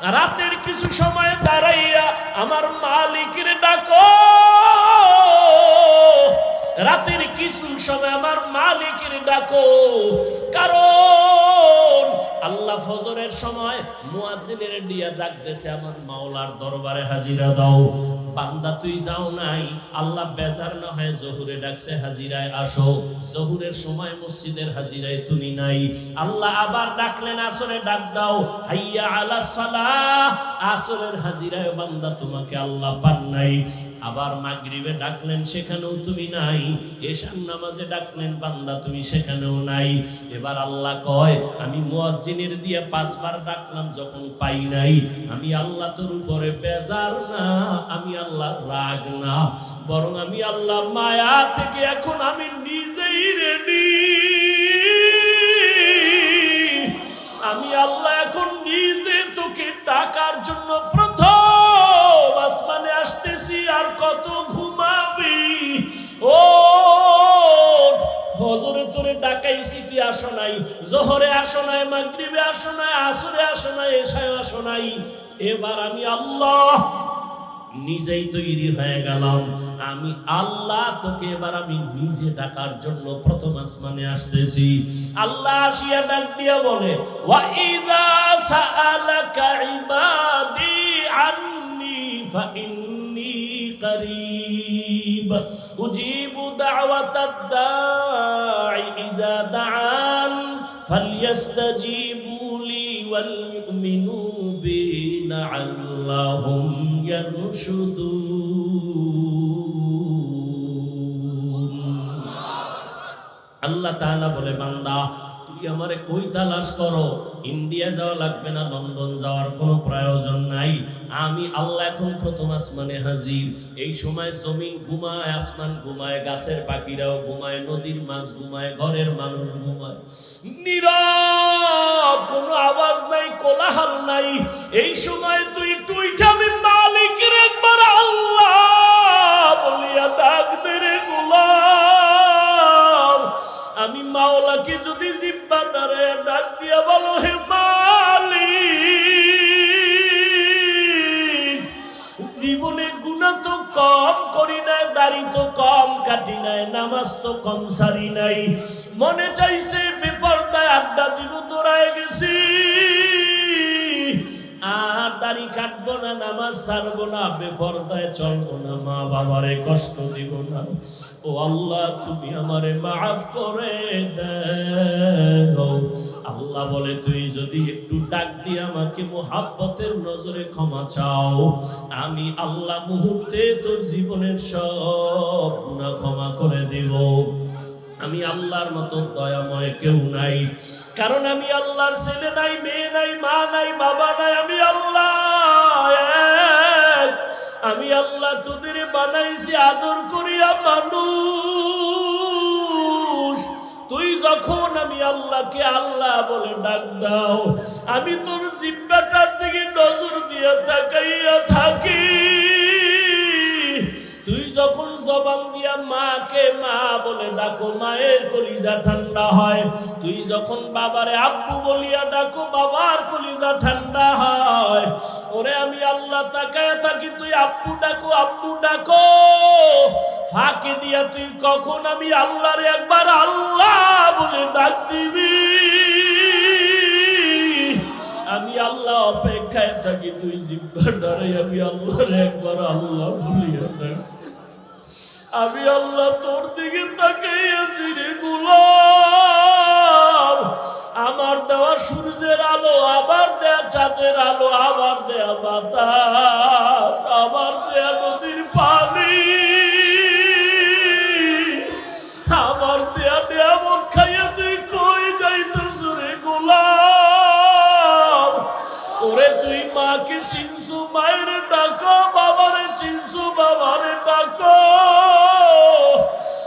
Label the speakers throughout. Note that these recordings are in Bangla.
Speaker 1: রাতের কিছু সময় দাঁড়াইয়া আমার মালিকের ডাকো। রাতের কিছু সময় আমার মালিকের ডাকো। কারণ আল্লাহ ফজরের সময় মুয়াজিলের ডিয়া ডাক দেশে আমার মাওলার দরবারে হাজিরা দাও। বান্দা তুই যাও নাই। আল্লাহ বেজার না হয় জহুরে ডাকছে, হাজিরায় আসো। জহুরের সময় মসজিদের হাজিরায় তুমি নাই। আল্লাহ আবার ডাকলেন, আসরে ডাক দাও। হাইয়া আলা সালাহ, আসরের হাজিরায় বান্দা তোমাকে আল্লাহ পান নাই। আবার মাগরিবে ডাকলেন, সেখানেও তুমি নাই। এশার নামাজে ডাকলেন, বান্দা, তুমি সেখানেও নাই। এবার আল্লাহ কয়, আমি মুয়াজ্জিনের দিয়ে পাঁচবার ডাকলাম, যখন পাই নাই। আমি আল্লাহ তোর উপরে বেজার না, আমি আল্লাহ রাগ না। বরং আমি আল্লাহ মায়া থেকে এখন আমি নিজেই রেডি জোহরে আসো নাই মাগরিবে আসো নাই আসরে আসো নাই এসায় আসো নাই এবার আমি আল্লাহ নিজেই তৈরি হয়ে গেলাম আমি আল্লাহ তোকে এবার আমি নিজে ডাকার জন্য প্রথম আসমানে আসতেছি আল্লাহ আসিয়া ডাক দিয়া বলে ওয়া ইদা সাআলাকা ইবাদি আন্নি ফাইন্নি قريب أجيب دعوة الداعي إذا دعان فليستجيبوا لي وليؤمنوا بي لعلهم يرشدون আল্লাহ তাআলা বলে বান্দা তুই আমারে কই তালাশ করো? ইন্ডিয়া যাওয়া লাগবে না, লন্ডন যাওয়ার কোনো প্রয়োজন নাই। আমি আল্লাহ এখন প্রথম আসমানে হাজির। এই সময় জমিন ঘুমায়, আসমান ঘুমায়, গাছের পাখিরাও ঘুমায়, নদীর মাছ ঘুমায়, ঘরের মানুষ ঘুমায়। নীরব, কোনো আওয়াজ নাই, কোলাহল নাই। এই সময় তুই একটু উঠে মাওলাকে যদি দাঁড়ে ডাক দিয়া বলো, হে মালি জীবনে গুণা তো কম করি নাই, দাড়ি তো কম কাটি নাই, নামাজ তো কম সারি নাই। মনে চাইছে বেপরদায় আড্ডা দিব তোরায় গেছি। আর দাড়ি কাটবো না, নামাজ ছাড়বো না, বেপরদায় চলবো না, মা বাবারে কষ্ট দিব না। ও আল্লাহ, তুমি আমারে মাফ করে দাও। আল্লাহ বলে, তুই যদি একটু ডাক দিয়ে আমাকে মোহাব্বতের নজরে ক্ষমা চাও, আমি আল্লাহ মুহূর্তে তোর জীবনের সব গুনাহ ক্ষমা করে দেব। আমি আল্লাহর মতো দয়াময় কেউ নাই। কারণ আমি আল্লাহর ছেলে নাই, মেয়ে নাই, মা নাই, বাবা নাই, আমি আল্লাহ আমি আল্লাহ তোদের বানাইছি, আদর করিয়া মানুষ। তুই যখন আমি আল্লাহকে আল্লাহ বলে ডাক দাও, আমি তোর জিব্বাটার দিকে নজর দিয়ে তাকাইয়া থাকি। যখন জবান দিয়া মাকে মা বলে ডাকো, মায়ের কলিজা ঠান্ডা হয়। তুই যখন বাবারে আব্বু বলিয়া ডাকো, বাবার কলিজা ঠান্ডা হয়। ওরে আমি আল্লাহ তাকায় থাকি, তুই আব্বু ডাকো আব্বু ডাকো। ফাঁকে দিয়া তুই কখন আমি আল্লাহরে একবার আল্লাহ বলে ডাক দিবি? আমি আল্লাহ অপেক্ষায় থাকি, তুই জিব্বা ডরে আমি আল্লাহর একবার আল্লাহ বলিয়া ডাক আমি আল্লাহ তোর দিকে তাকাইয়াছি রে গোলাম। আমার দেওয়া সূর্যের আলো, আবার দেয়া চাঁদের আলো, আবার দেয়া বাতাস, আবার দেয়া নদীর পানি। আমার দেয়া নিয়ামত খাইয়া তুই কই যাইতেছ রে গোলাম? ওরে তুই মাকে চিনছু, মায়ের ডাকো, বাবারে চিনছু, বাবারে ডাকো।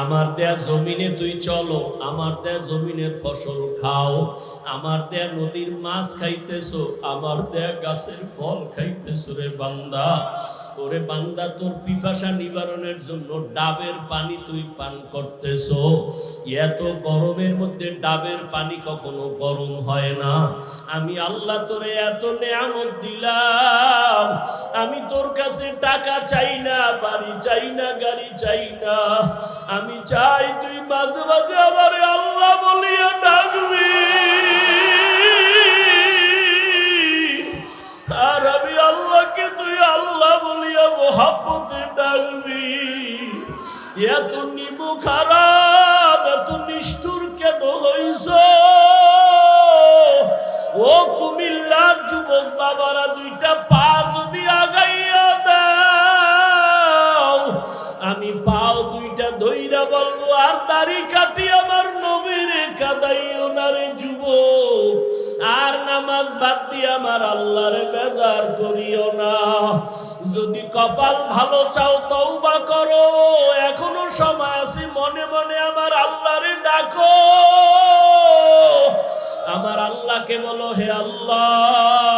Speaker 1: আমার দেয়া জমিনে তুই চলো, আমার দেয়া জমিনের ফসল খাও, আমার দেয়া নদীর মাছ খাইতেছো, আমার দেয়া গাছের ফল খাইতেছো রে বান্দা। ওরে বান্দা, তোর পিপাসা নিবারণের জন্য ডাবের পানি তুই পান করতেছো। এত গরমের মধ্যে ডাবের পানি কখনো গরম হয় না। আমি আল্লাহ তোরে এত নেয়ামত দিলাম। আমি তোর কাছে টাকা চাই না, বাড়ি চাই না, গাড়ি চাই না। আমি চাই তুই মাঝে মাঝে আমার আল্লাহ বলিয়া ডাকবি। আর আমি আল্লাহকে তুই আল্লাহ বলিয়া মোহাব্বতে ডাকবি। এত নিমু খারাপ, এত নিষ্ঠুর কেন হইছ? ও কুমিল্লার যুবক বাবারা, দুইটা পা যদি আগাইয়া আর দাড়ি কাটি আমার নবীরে কাদাইও না রে যুবক। আর নামাজ বাদ দিয়ে আমার আল্লাহরে বেজার করিও না। যদি কপাল ভালো চাও তওবা করো। এখনও সময় আছে, মনে মনে আমার আল্লাহরে ডাকো। আমার আল্লাহকে বলো, হে আল্লাহ।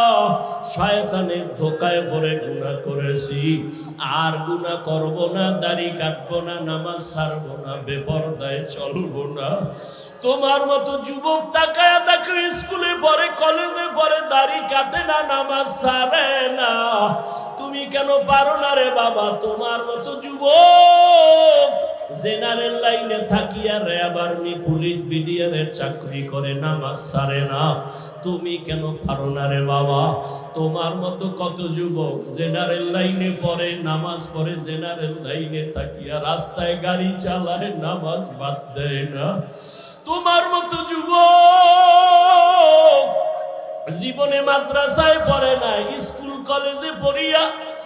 Speaker 1: শয়তানের ধোকায় পড়ে গুণা করেছি। আর গুণা করব না, দাড়ি কাটবো না, নামাজ ছাড়বো না, বেপরদায় চলবো না। তোমার মতো যুবক তাকায় দেখো স্কুলে পরে কলেজে পরে দাড়ি কাটে না, নামাজ ছাড়ে না। তুমি কেন পারো না রে বাবা? তোমার মতো যুবক জেনারেল লাইনে থাকিয়া র্যাব আর্মি পুলিশ বিডিআরের চাকরি করে, নামাজ সারে না। তুমি কেন পারো না রে বাবা? তোমার মতো কত যুবক জেনারেল লাইনে পড়ে, নামাজ পড়ে, জেনারেল লাইনে থাকিয়া রাস্তায় গাড়ি চালায়, নামাজ বাদ দেয় না। তোমার মতো যুবক জীবনে মাদ্রাসায় পড়ে না স্কুল কলেজে পড়িয়া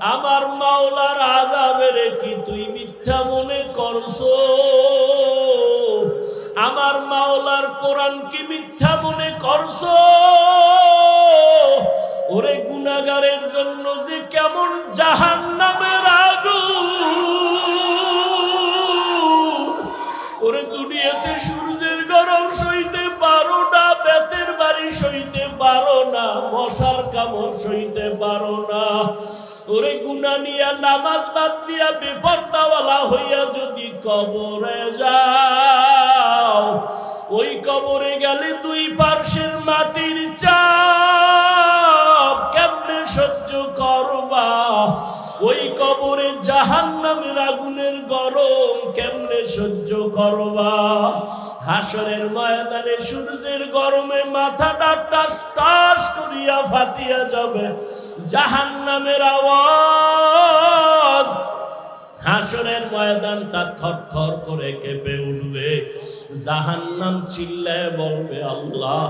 Speaker 1: আমার মাওলার আজাবের কি তুই মিথ্যা মনে করছ? আমার মাওলার কোরআন কি মিথ্যা মনে করছ? ওরে গুনাগারের জন্য যে কেমন জাহান নামের আগুন। ওরে দুনিয়াতে সূর্যের গরম সইতে পারো না, বেতের বাড়ি সইতে পারো না, মশার কামড় সইতে পারো না। ওরে গুনা নিয়া নামাজ বাদ দিয়া বেপরদাওয়ালা হইয়া যদি কবরে যাও, ওই কবরে গেলে দুই পার্শ্বের মাটির চাপ কেমনে সহ্য করবা? ওই কবরে জাহান নামের আগুনের গরম কেমনে সহ্য করবা? হাসরের ময়দানে সূর্যের গরমে মাথাটা টাস টাস করিয়া ফাটিয়া যাবে। জাহান নামের আওয়াজ। হাসরের ময়দানটা থর থর করে কেঁপে উঠবে। জাহান্নাম চিল্লায় বলবে, আল্লাহ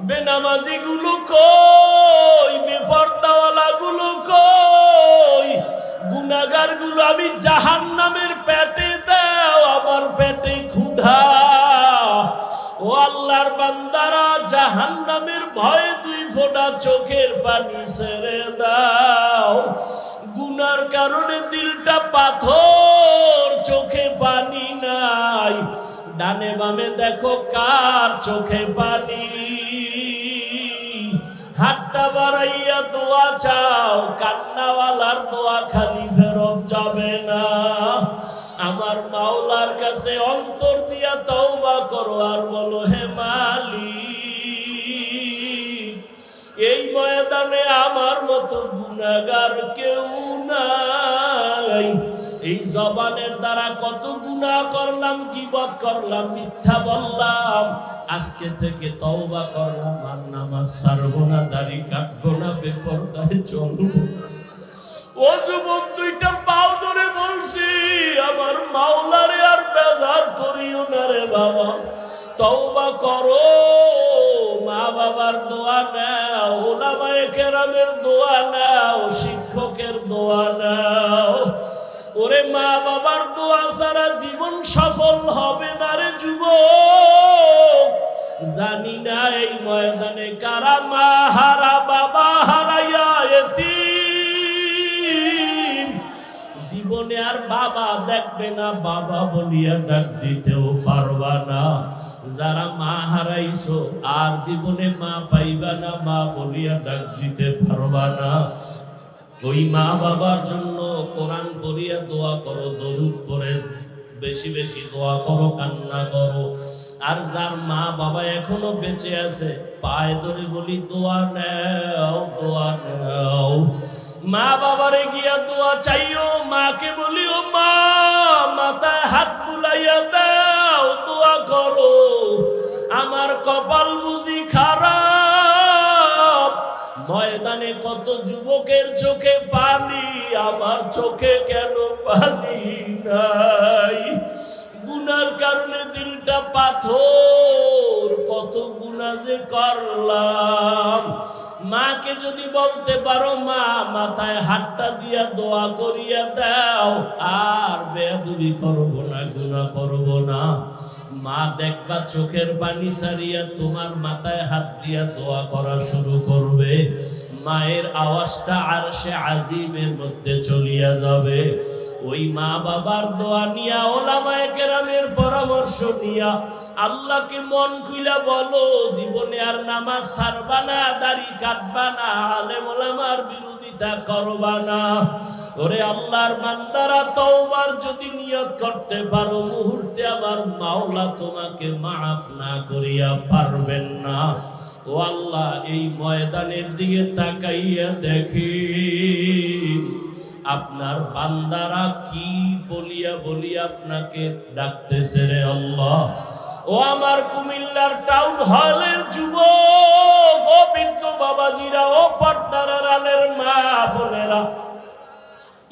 Speaker 1: বেনামাজি গুলো কই? জাহান্নামের ভয়ে দুই ফোঁটা চোখের পানি ছেড়ে দাও। গুনার কারণে দিলটা পাথর, চোখে পানি নাই। ডানে বামে দেখো কার চোখে পানি। হাতটা বাড়াইয়া দোয়া চাও, কান্নাওয়ালার দোয়া খালি ফেরত যাবে না। আমার মাওলার কাছে অন্তর দিয়া তওবা করো আর বলো, হে মালিক ময়দানে আমার মতো গুনাহগার কেউ নাই। এই জবানের দ্বারা কত গুনাহ করলাম, গীবত করলাম, মিথ্যা বললাম। আজকে থেকে তওবা করলাম, আর নামাজ ছাড়বো না, দাড়ি কাটবো না, বেপরদায় চলবো ও যুবক, দুইটা পাও ধরে বলছি, আমার মাওলারে আর বেজার করিও না রে বাবা। তওবা করো। মা বাবার দোয়া নাও ওলামায়ে কেরামের দোয়া নাও, শিক্ষকের দোয়া নাও। ওরে মা বাবার দোয়া ছাড়া জীবন সফল হবে না রে যুবক। জানি না এই ময়দানে কারা মা হারা, বাবা হারাইয়া এতিম। জীবনে আর বাবা দেখবে না, বাবা বলিয়া ডাক দিতেও পারবা না। যারা মা হারাইছো, আর জীবনে মা পাইবা না, মা বলিয়া ডাক দিতে পারবা না। ওই মা বাবার জন্য কোরআন পড়িয়া দোয়া করো, দরুদ পড়ে, বেশি বেশি দোয়া করো, কান্না করো। আর যার মা বাবা এখনও বেঁচে আছে, পায়ে ধরে বলি, দোয়া নেও দোয়া নেও। মা বাবারে গিয়া দোয়া চাইও, মাকে বলিও, মা, মাথায় হাত বুলাইয়া দাও, দোয়া করো। আমার কপাল বুঝি খারাপ। ময়দানে কত যুবকের চোখে পানি, আমার চোখে কেন পানি নাই? গুনার কারণে দিলটা পাথর। কত গুণা যে করলাম। মাকে যদি বলতে পারো, মা, মাথায় হাতটা দিয়া দোয়া করিয়া দাও। আর বেদুবি করব না গুণা করব না। মা দেখবা চোখের পানি সারিয়া তোমার মাথায় হাত দিয়া দোয়া করা শুরু করবে। মায়ের আওয়াজটা আর সে আজিমের মধ্যে চলিয়া যাবে। ওই মা বাবার দোয়া নিয়া ওলামায়ে কেরামের পরামর্শ নিয়া আল্লাহকে মন খুইলা বলো, জীবনে আর নামাজ ছাড়বা না, দাড়ি কাটবা না, আলেম ওলামার বিরোধিতা করবা না। ওরে আল্লাহর বান্দারা, তওবার যদি নিয়ত করতে পারো, মুহূর্তে আমার মাওলা তোমাকে মাফ না করিয়া পারবেন না। ও আল্লাহ, এই ময়দানের দিকে তাকাইয়া দেখি। আপনার বান্দারা কি বলিয়া বলিয়া আপনাকে ডাকতেছে রে আল্লাহ? ও আমার কুমিল্লার টাউন হলের যুবক, ও বৃদ্ধ বাবাজিরা, ও পর্দার আলের মা বোনেরা,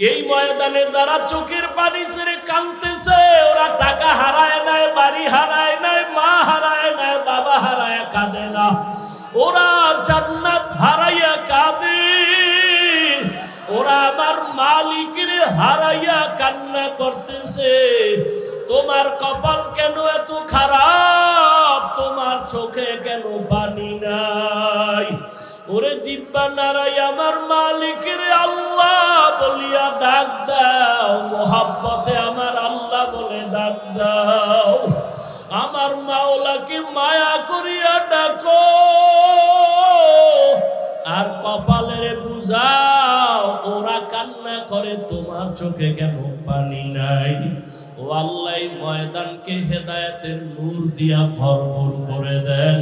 Speaker 1: এই ময়দানে যারা চোখের পানি ছেড়ে কাঁদতেছে, ওরা টাকা হারায় নাই, বাড়ি হারায় নাই, মা হারায় নাই, বাবা হারায়, কাঁদে না। ওরা জান্নাত হারাইয়া কাঁদে। ওরা আমার মালিকের হারাইয়া কান্না করতেছে। তোমার কপাল কেন এত খারাপ? তোমার চোখে কেন পানি নাই? ওরে জিব্বা নারাই আমার মালিকের আল্লাহ বলিয়া ডাক দাও। মোহাব্বতে আমার আল্লাহ বলে ডাক দাও। আমার মাওলাকে মায়া করিয়া ডাকো। আর কপালের চোখে কেন পানি নাই? ও আল্লাহ ময়দানকে হেদায়তের নূর দিয়া ভরপুর করে দেন।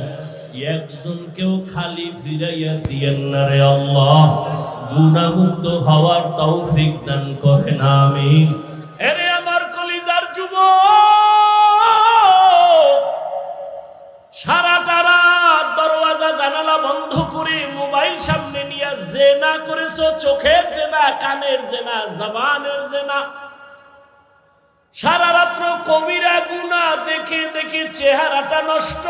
Speaker 1: একজনকেও খালি ফিরাইয়া দিয়েন না রে আল্লাহ। গুণামুক্ত হওয়ার তৌফিক দান করেন, আমিন। এরে আমার কলিজার যুবক! জেনা করেছ, চোখের জেনা, কানের জেনা, জবানের জেনা। সারা রাত্র কবিরা গুনা দেখে দেখে চেহারাটা নষ্ট।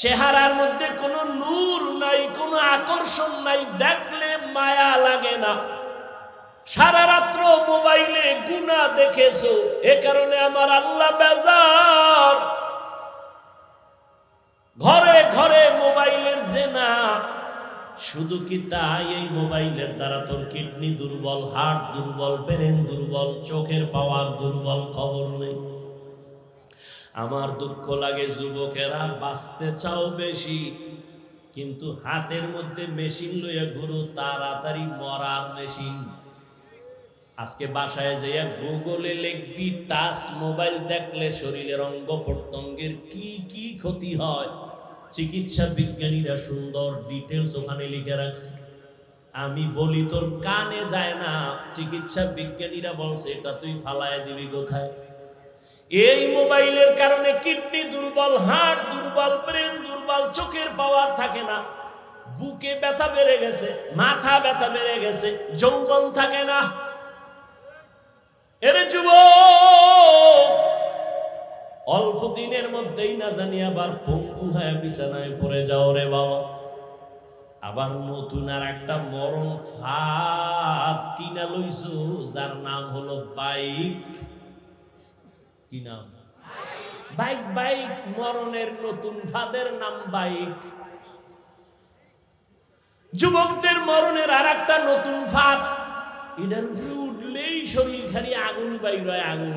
Speaker 1: চেহারার মধ্যে কোনো নূর নাই, কোনো আকর্ষণ নাই, দেখলে মায়া লাগে না। সারা রাত্র মোবাইলে গুনা দেখেছ, এ কারণে আমার আল্লাহ বেজার। ঘরে ঘরে মোবাইলের জেনা। শুধু কি তাই এই মোবাইলের দ্বারা তোর কিডনি দুর্বল, হার্ট দুর্বল, ব্রেন দুর্বল, চোখের পাওয়ার দুর্বল খবর নেই? আমার দুঃখ লাগে যুবকেরা, বাঁচতে চাও বেশি, কিন্তু হাতের মধ্যে মেশিন লইয়া ঘুরো, তাড়াতাড়ি মরার মেশিন। আজকে বাসায় যাইয়া গুগলে লিখবি, টাচ মোবাইল দেখলে শরীরের অঙ্গ প্রত্যঙ্গের কি কি ক্ষতি হয়? চিকিৎসা বিজ্ঞানীরা সুন্দর ডিটেলস ওখানে লিখে রাখছে। আমি বলি, তোর কানে যায় না। চিকিৎসা বিজ্ঞানীরা বলছে, এটা তুই ফালায় দিবি কোথায়? এই মোবাইলের কারণে কিডনি দুর্বল, হার্ট দুর্বল, ব্রেন দুর্বল, চোখের পাওয়ার থাকে না। বুকে ব্যথা বেড়ে গেছে, মাথা ব্যথা বেড়ে গেছে, যৌবন থাকে না। এর যুব অল্প দিনের মধ্যেই না জানি আবার পঙ্গু হয়ে বিছানায় পড়ে যাও রে বাবা। আবার নতুন আর একটা মরণ ফাঁদ কিনা লইছো, যার নাম হলো বাইক। কি নাম? বাইক বাইক, মরণের নতুন ফাঁদের নাম বাইক। যুবকদের মরণের আর একটা নতুন ফাঁদ, এটার উপরে উঠলেই শরীর, খালি আগুন বাইর হয় আগুন।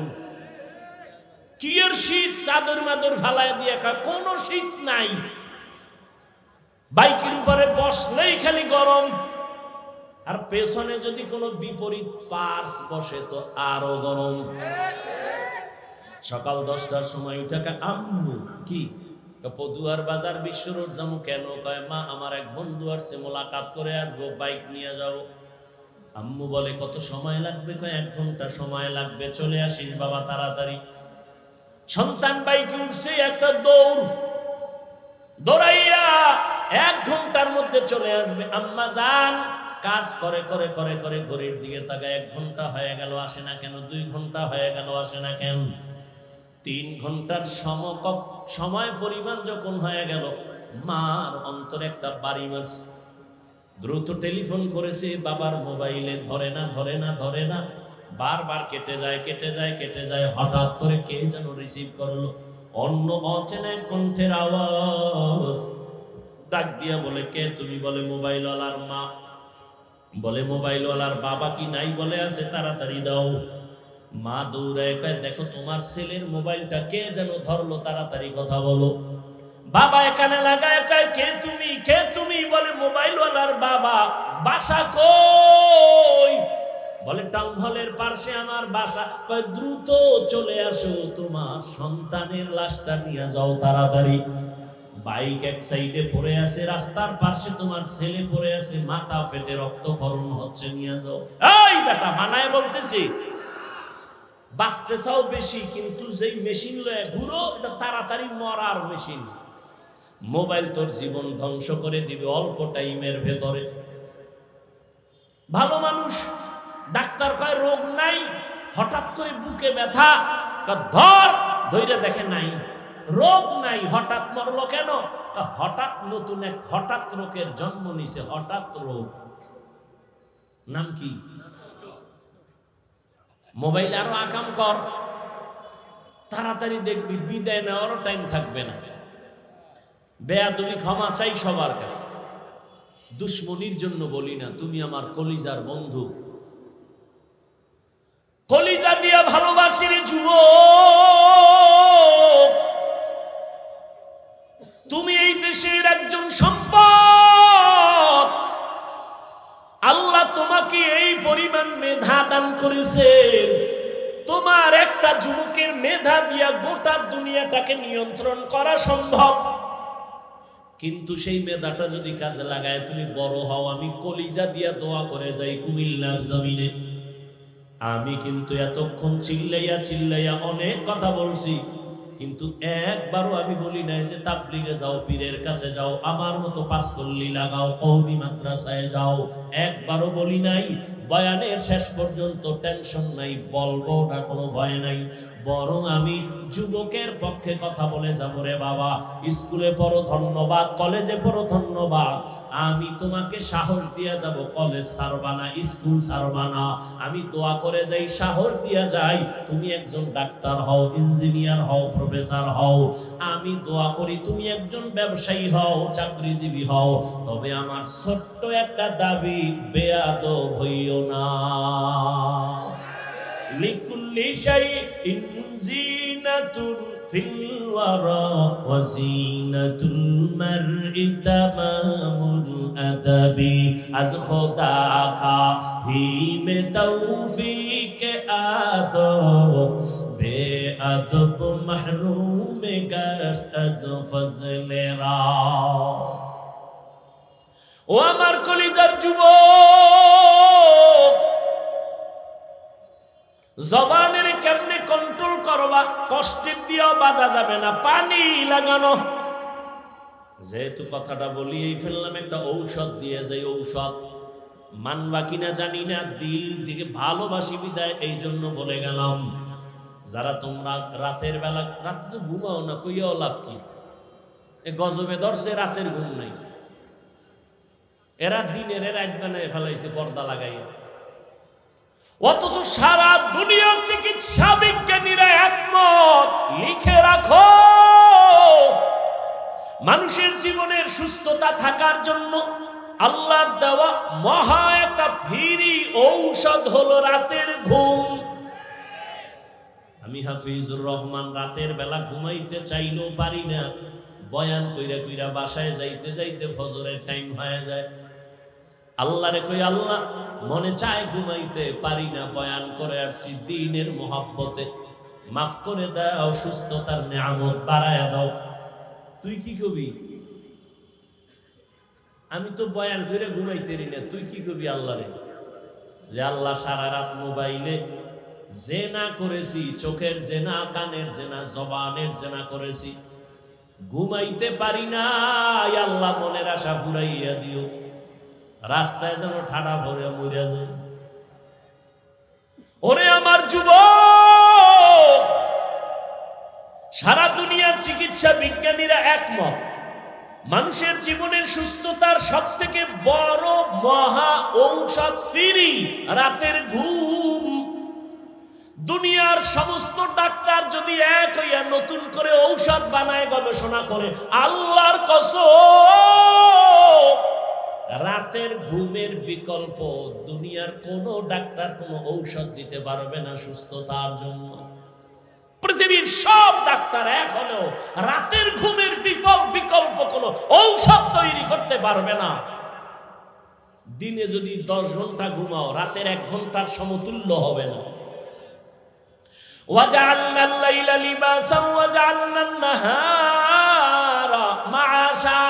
Speaker 1: কি এর শীত? চাদর মাদর ফালায় দিয়ে কোনো শীত নাই। বাইকের উপরে বসলেই খালি গরম। আর পেছনে যদি কোনো বিপরীত পার্স বসে তো আরও গরম। সকাল দশটার সময় উঠে আম্মু কি, পদুয়ার বাজার বিশ্ব রোড যাব কেন? কয়, মা, আমার এক বন্ধু আসছে, মোলাকাত করে আসব, বাইক নিয়ে যাব। আম্মু বলে, কত সময় লাগবে কয়? এক ঘণ্টা সময় লাগবে। চলে আসিস বাবা তাড়াতাড়ি। সন্তান বাইকে উঠছে একটা দৌড়। দৌড়াইয়া এক ঘণ্টার মধ্যে চলে আসবে। আম্মা যান, কাজ করে করে করে করে ঘড়ির দিকে তাকায়। এক ঘণ্টা হয়ে গেল, আসে না কেন? দুই ঘণ্টা হয়ে গেল, আসে না কেন? তিন ঘণ্টার সমকক সময় পরিমাণ যখন হয়ে গেল, মার অন্তরে একটা বাড়ি মারছে। দ্রুত টেলিফোন করেছে, বাবার মোবাইলে ধরে না ধরে না ধরে না। বারবার কেটে যায় কেটে যায় কেটে যায়। হঠাৎ করে কে যেন রিসিভ করল? অন্য অচেনা কণ্ঠের আওয়াজ। ডাক দিয়া বলে, কে তুমি? বলে মোবাইল মোবাইলওয়ালার মা। বলে মোবাইল মোবাইলওয়ালার বাবা কি নাই? বলে, আছে, তাড়াতাড়ি দাও। মা দৌড়ায় দেখো, তোমার ছেলের মোবাইলটা কে যেন ধরলো? তাড়াতাড়ি কথা বলো। বাবা এখানে লাগায় কয়, কে তুমি? কে তুমি? বলে, মোবাইলওয়ালার বাবা। বাসা কই? বলে, টাউন হলের পাশে আমার বাসা। দ্রুত চলে আসো, তোমার সন্তানের লাশটা নিয়ে যাও তাড়াতাড়ি। বাইক এক সাইডে পড়ে আছে, রাস্তার পাশে তোমার ছেলে পড়ে আছে, মাথা ফেটে রক্তক্ষরণ হচ্ছে, নিয়ে যাও। এই বেটা, মানায় বলতেছি। বাঁচতে চাও বেশি, কিন্তু যেই মেশিন লয়ে ঘুরো, এটা তাড়াতাড়ি মরার মেশিন মোবাইল তোর জীবন ধ্বংস করে দিবে অল্প টাইমের ভেতরে। ভালো মানুষ, ডাক্তার কয়, রোগ নাই, হঠাৎ করে বুকে ব্যথা ধর ধৈর্য দেখে নাই। রোগ নাই, হঠাৎ মরলো কেন? হঠাৎ নতুন এক হঠাৎ রোগের জন্ম নিছে, হঠাৎ রোগ। নাম কি? মোবাইল আরও আকাম কর। তাড়াতাড়ি দেখবি, বিদায় নেওয়ারও টাইম থাকবে না। বেয়া তুমি ক্ষমা চাই সবার কাছে। দুশ্মনির জন্য বলি না, তুমি আমার কলিজার বন্ধু। কলিজা দিয়া ভালোবাসি রে যুব তুমি এই দেশের একজন সম্পদ। আল্লাহ তোমাকে এই পরিমাণ মেধা দান করেছেন তোমার একটা যুবকের মেধা দিয়া গোটা দুনিয়াটাকে নিয়ন্ত্রণ করা সম্ভব। কিন্তু সেই মেধাটা যদি কাজে লাগায়, তুমি বড় হও, আমি কলিজা দিয়া দোয়া করে যাই কুমিল্লার জমিনে। আমি কিন্তু এতক্ষণ চিল্লাইয়া চিল্লাইয়া অনেক কথা বলছি, কিন্তু একবারও আমি বলি নাই যে, তাবলিগে যাও, পীরের কাছে যাও, আমার মতো পাস করলি লাগাও কৌমি মাদ্রাসায় যাও। একবারও বলি নাই, বয়ানের শেষ পর্যন্ত টেনশন নাই, বলব না কোনো ভয় নাই। বরং আমি যুবকের পক্ষে কথা বলে যাব রে বাবা। স্কুলে পড়ো, ধন্যবাদ। কলেজে পড়ো, ধন্যবাদ। আমি তোমাকে সাহস দিয়া যাব। কলেজ সারবানা স্কুল সারবানা আমি দোয়া করে যাই, সাহস দিয়া যাই। তুমি একজন ডাক্তার হও, ইঞ্জিনিয়ার হও, প্রফেসর হও। আমি দোয়া করি তুমি একজন ব্যবসায়ী হও, চাকরিজীবী হও। তবে আমার ছোট্ট একটা দাবি বেয়াদ হইও না। লিকুল্লি শাইইন জিনাতুন في الورى وزينة المرء تمام الأدب از خدا خواهیم توفیق ادب بے ادب محروم گشت از فضل را ও আমার কলিজার যুবক জবানের কেমনে কন্ট্রোল করবা কষ্টের দিয়েও বাধা যাবে না, পানি লাগানো। যেহেতু কথাটা বলিয়েই ফেললাম, একটা ঔষধ দিয়ে যে ঔষধ, মানবা কিনা জানি না, দিল দিকে ভালোবাসি বিদায়, এই জন্য বলে গেলাম, যারা তোমরা রাতের বেলা, রাতে তো ঘুমাও না, কইয়াও লাভ কি? এ গজবে ধরছে, রাতের ঘুম নাই। এরা দিনের রাত বানায় ফেলাইছে, পর্দা লাগাইয়া। অথচ সারা দুনিয়ার চিকিৎসা বিজ্ঞানীরা একমত। লিখে রাখো। মানুষের জীবনের সুস্থতা থাকার জন্য আল্লাহর দেওয়া মহা একটা ফিরি ঔষধ হলো রাতের ঘুম। আমি হাফিজুর রহমান, রাতের বেলা ঘুমাইতে চাইলেও পারি না। বয়ান কইরা কইরা বাসায় যাইতে যাইতে ফজরের টাইম হয়ে যায়। আল্লাহ রে কই, আল্লাহ, মনে চায় ঘুমাইতে পারি না, বয়ান করে আসছি দিনের মোহাব্বতে। মাফ করে দাও, সুস্থতার নিয়ামত বাড়ায়া দাও। তুই কি কবি? আমি তো বয়ান করে ঘুমাইতে না, তুই কি কবি আল্লাহ রে যে আল্লাহ সারা রাত মোবাইলে জেনা করেছি, চোখের জেনা, কানের জেনা, জবানের জেনা করেছি। ঘুমাইতে পারি না আল্লাহ মনের আশা ঘুরাইয়া দিও। রাস্তায় যেন ঠাডা ভরে মরিয়া যায়। ওরে আমার যুব সারা দুনিয়ার চিকিৎসা বিজ্ঞানীরা একমত। মানুষের জীবনের সুস্থতার সব থেকে বড় মহা ঔষধ ফিরি, রাতের ঘুম। দুনিয়ার সমস্ত ডাক্তার যদি এক হইয়া নতুন করে ঔষধ বানায় গবেষণা করে, আল্লাহর কসম। রাতের ঘুমের বিকল্প দুনিয়ার কোন ডাক্তার কোন ঔষধ দিতে পারবে না সুস্থতার জন্য পৃথিবীর সব ডাক্তার এক হলেও রাতের ঘুমের বিকল্প বিকল্প কোন ঔষধ তৈরি করতে পারবে না দিনে যদি দশ ঘন্টা ঘুমাও রাতের এক ঘন্টার সমতুল্য হবে না وجعلنا الليل لباسا وجعلنا النهار معاشا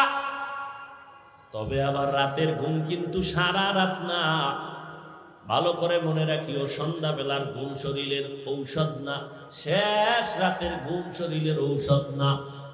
Speaker 1: তবে আবার রাতের ঘুম কিন্তু সারা রাত না। ভালো করে মনে রাখি রাখিও, সন্ধ্যাবেলার ঘুম শরীরের ঔষধ না। শেষ রাতের ঘুম শরীরের ঔষধ না।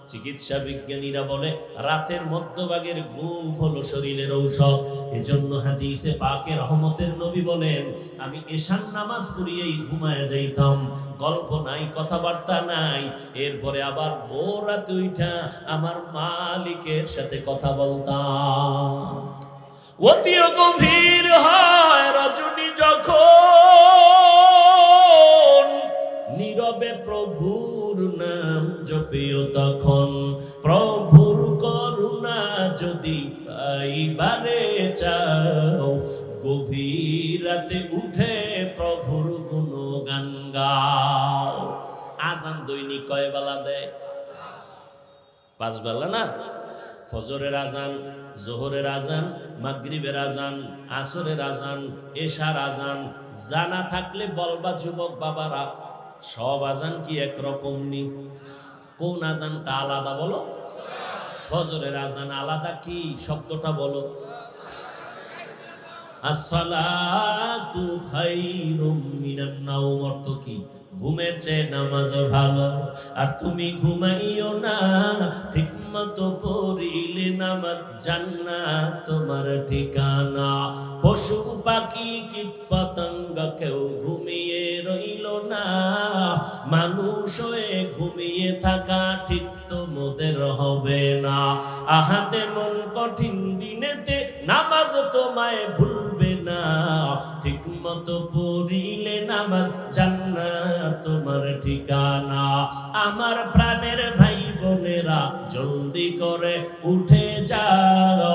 Speaker 1: চিকিৎসা বিজ্ঞানীরা বলে, রাতের মধ্যভাগের ঘুম হলো শরীরের ঔষধ। এজন্য হাদিসে পাকে রহমতের নবী বলেন, আমি এশান নামাজ পড়িয়েই ঘুমায় যাইতাম। গল্প নাই, কথাবার্তা নাই। এরপরে আবার ভোর রাতে উঠা আমার মালিকের সাথে কথা বলতাম। অতিও গভীর হয় রজনী যখন নীরবে প্রভুর নাম জপিও তখন। প্রভুর করুণা যদি পাইবারে চাও, গভীর রাতে উঠে প্রভুর গুণগান গাও। আজান দৈনিক কয় বেলা দেয়? পাঁচ বেলা না? ফজরের আজান, জোহরের আজান, মাগরিবের আজান, আসরের আজান, এশার আজান, জানা থাকলে বলবা যুবক বাবারা সব আজান কি একরকম নি? কোন আজানটা আলাদা বলো? ফজরের আজান আলাদা কি? শব্দটা বলো। আর তুমি ঘুমাইও না। পড়িলে নামাজ তোমার ঠিকানা। পশু পাখি কীট পতঙ্গ কেউ ঘুমিয়ে রইল না। মানুষ হয়ে ঘুমিয়ে থাকা ঠিক তো মোদের হবে না। আহাতে মন কঠিন দিনেতে নামাজ তোমায় ভুলবে না। ঠিক মতো পড়িলে নামাজ জান্নাত তোমার ঠিকানা। আমার প্রাণের ভাই বোনেরা জলদি করে উঠে যাও।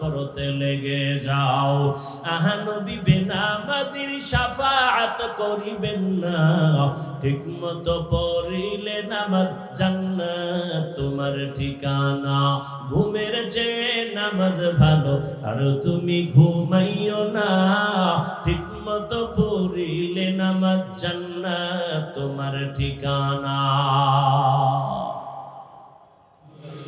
Speaker 1: পড়তে লেগে যাও। আহানবী বেনামাজির সাফাআত করিবেন না। ঠিক মতো পড়িলে নামাজ জান্নাত তোমার ঠিকানা। ঘুমের যে নামাজ ভালো, আর তুমি ঘুমাইও না। ঠিক মতো পড়িলে নামাজ জান্নাত তোমার ঠিকানা।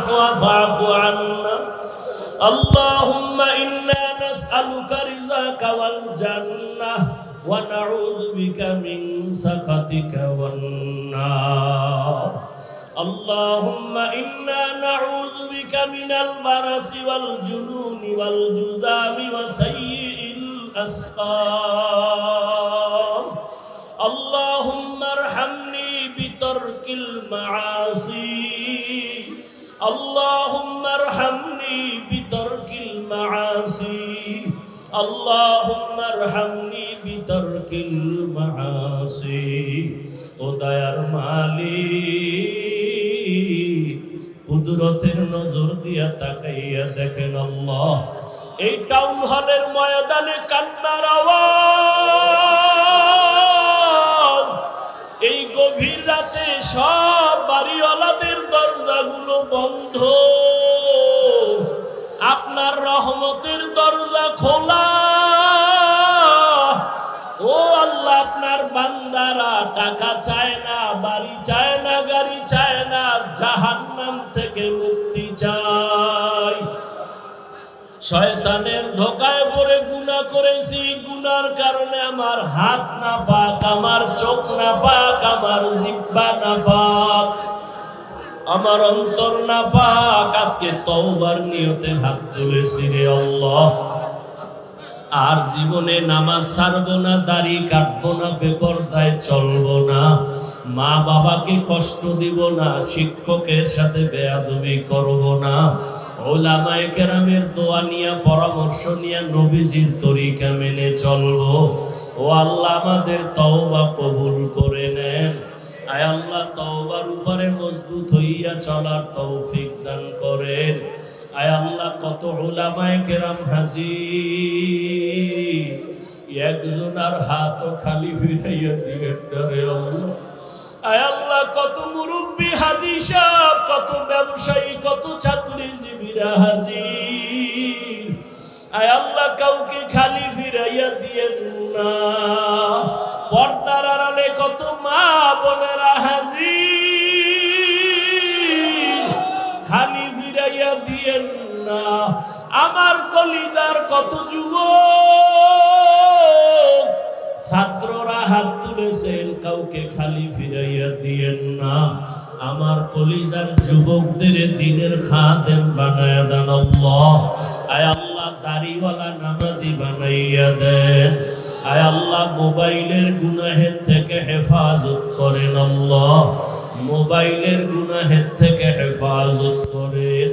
Speaker 1: العفو فاعف عنا اللهم إنا نسألك رزاك والجنة ونعوذ بك من سخطك والنار اللهم إنا نعوذ بك من البرس والجنون والجذام وسيء الأسقام اللهم ارحمني بترك المعاصي بترك المعاصي اللهم ارحمني بترك المعاصي ওদায়ার মালিক কুদরতের নজর দিয়া তাকাইয়া দেখেন আল্লাহ এই টাউন হলের ময়দানে কান্নার আওয়াজ এই গভীর রাতে সব চায় না, বাড়ি চায় না, গাড়ি চায় না, জাহান্নাম থেকে মুক্তি চায় শয়তানের ধোকায় পড়ে গুণা করেছি, গুনার কারণে আমার হাত না পাক, আমার চোখ না পাক, আমার জিব্বা না পাক, আমার অন্তর না পাক। আজকে তওবার নিয়তে হাত তুলেছি রে আল্লাহ। আর জীবনে নামাজ ছাড়বো না, দাড়ি কাটবো না, বেপরদায় চলবো না। মা বাবাকে কষ্ট দিব না, শিক্ষকের সাথে বেয়াদবি করব না। ওলামায়ে কেরামের দোয়া নিয়ে, পরামর্শ নিয়ে, নবীজির তরিকা মেনে চলবো। ও আল্লাহ আমাদের তওবা কবুল করে নেন। আয় আল্লাহ, তওবার উপরে মজবুত হইয়া চলার তৌফিক দান করেন। আয় আল্লাহ, কত ওলামায়ে কেরাম হাজির। একজন আর হাতও খালি ফিরাইয়া দিবেন না রে আল্লাহ। আয় আল্লাহ, কত মুরব্বী হাদিসা কত ব্যবসায়ী, কত চাকরিজীবীরা হাজির। আয় আল্লাহ, কাউকে খালি ফিরাইয়া দিয়েন না। পর্দার আড়ালে কত মা বোনেরা হাজির। খালি ফিরাইয়া দিয়েন না। আমার কলিজার কত যুবক? ছাত্ররা হাত তুলেছেন কাউকে খালি ফিরাইয়া দিয়েন না। আমার কলিজার যুবকদের দিনের খাদেম বানায়া দেন আয় আল্লাহ, দাড়িওয়ালা নামাজি বানাইয়া দেন। আয় আল্লাহ, মোবাইলের গুনাহের থেকে হেফাজত করেন আল্লাহ। মোবাইলের গুনাহের থেকে হেফাজত করেন।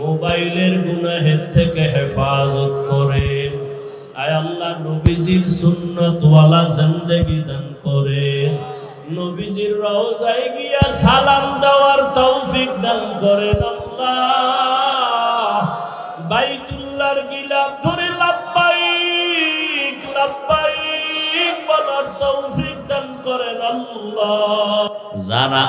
Speaker 1: মোবাইলের গুনাহের থেকে হেফাজত করেন আয় আল্লাহ, নবীজির সুন্নত ওয়ালা জিন্দেগি দান করেন নবীজির রওজায় গিয়া সালাম দেওয়ার তৌফিক দান করেন আল্লাহ। বাইতুল্লাহর গিলাফ ধরে লাব্বাইক লাব্বাইক বলার তৌফিক দান করেন আল্লাহ। যারা